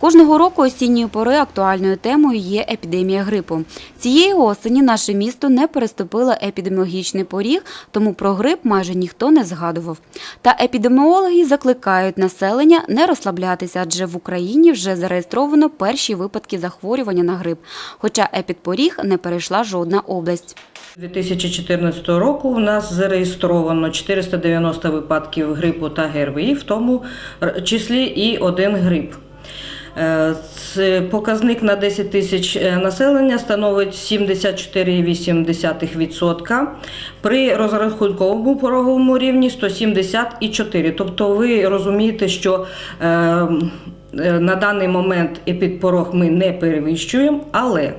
Кожного року осінньої пори актуальною темою є епідемія грипу. Цієї осені наше місто не переступило епідеміологічний поріг, тому про грип майже ніхто не згадував. Та епідеміологи закликають населення не розслаблятися, адже в Україні вже зареєстровано перші випадки захворювання на грип, хоча епідпоріг не перейшла жодна область. 2014 року у нас зареєстровано 490 випадків грипу та ГРВІ, в тому числі і один грип. Е, Показник на 10 тисяч е, населення становить 74,8%. При розрахунковому пороговому рівні 174. Тобто ви розумієте, що е, на даний момент епідпорог ми не перевищуємо, але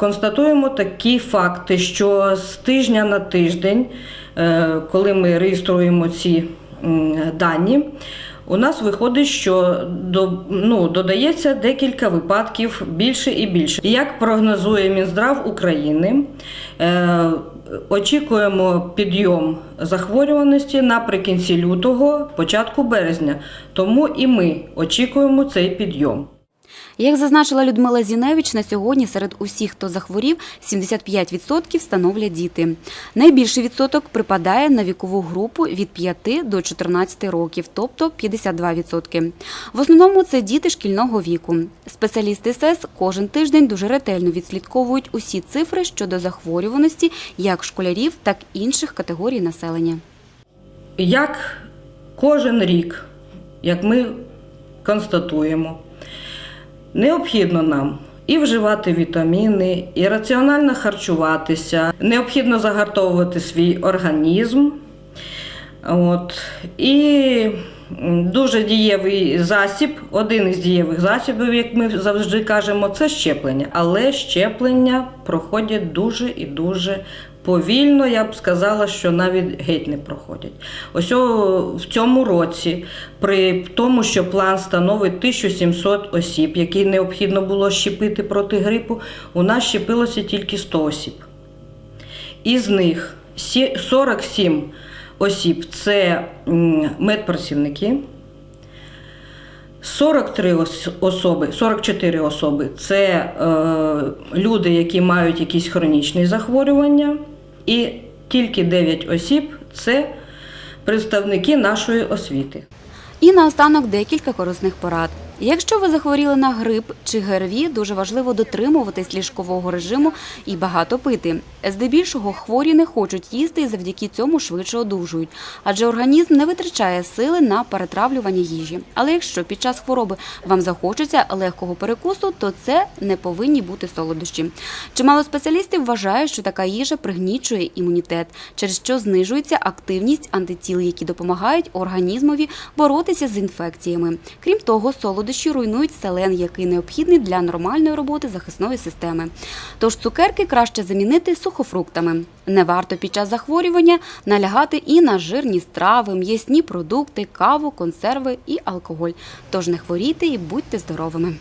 Констатуємо такі факти, що з тижня на тиждень, коли ми реєструємо ці дані, у нас виходить, що до, ну, додається декілька випадків більше і більше. Як прогнозує Мінздрав України, е, очікуємо підйом захворюваності наприкінці лютого, початку березня. Тому і ми очікуємо цей підйом. Як зазначила Людмила Зіневич, на сьогодні серед усіх, хто захворів, 75% становлять діти. Найбільший відсоток припадає на вікову групу від 5 до 14 років, тобто 52%. В основному це діти шкільного віку. Спеціалісти СЕС кожен тиждень дуже ретельно відслідковують усі цифри щодо захворюваності як школярів, так і інших категорій населення. Як кожен рік, як ми констатуємо, необхідно нам і вживати вітаміни, і раціонально харчуватися, необхідно загартовувати свій організм. От. І дуже дієвий засіб, один із дієвих засобів, як ми завжди кажемо, це щеплення. Але щеплення проходять дуже і дуже повільно. Я б сказала, що навіть геть не проходять. Ось в цьому році, при тому, що план становить 1700 осіб, які необхідно було щепити проти грипу, у нас щепилося тільки 100 осіб. Із них сі- 47 осіб це медпрацівники, 43 особи, 44 особи це е, люди, які мають якісь хронічні захворювання, і тільки 9 осіб це представники нашої освіти. І наостанок декілька корисних порад. Якщо ви захворіли на грип чи ГРВІ, дуже важливо дотримуватись ліжкового режиму і багато пити. Здебільшого хворі не хочуть їсти і завдяки цьому швидше одужують, адже організм не витрачає сили на перетравлювання їжі. Але якщо під час хвороби вам захочеться легкого перекусу, то це не повинні бути солодощі. Чимало спеціалістів вважають, що така їжа пригнічує імунітет, через що знижується активність антитіл, які допомагають організмові боротися з інфекціями. Крім того, солодощі руйнують селен, який необхідний для нормальної роботи захисної системи. Тож цукерки краще замінити сухофруктами. Не варто під час захворювання налягати і на жирні страви, м'ясні продукти, каву, консерви і алкоголь. Тож не хворійте і будьте здоровими.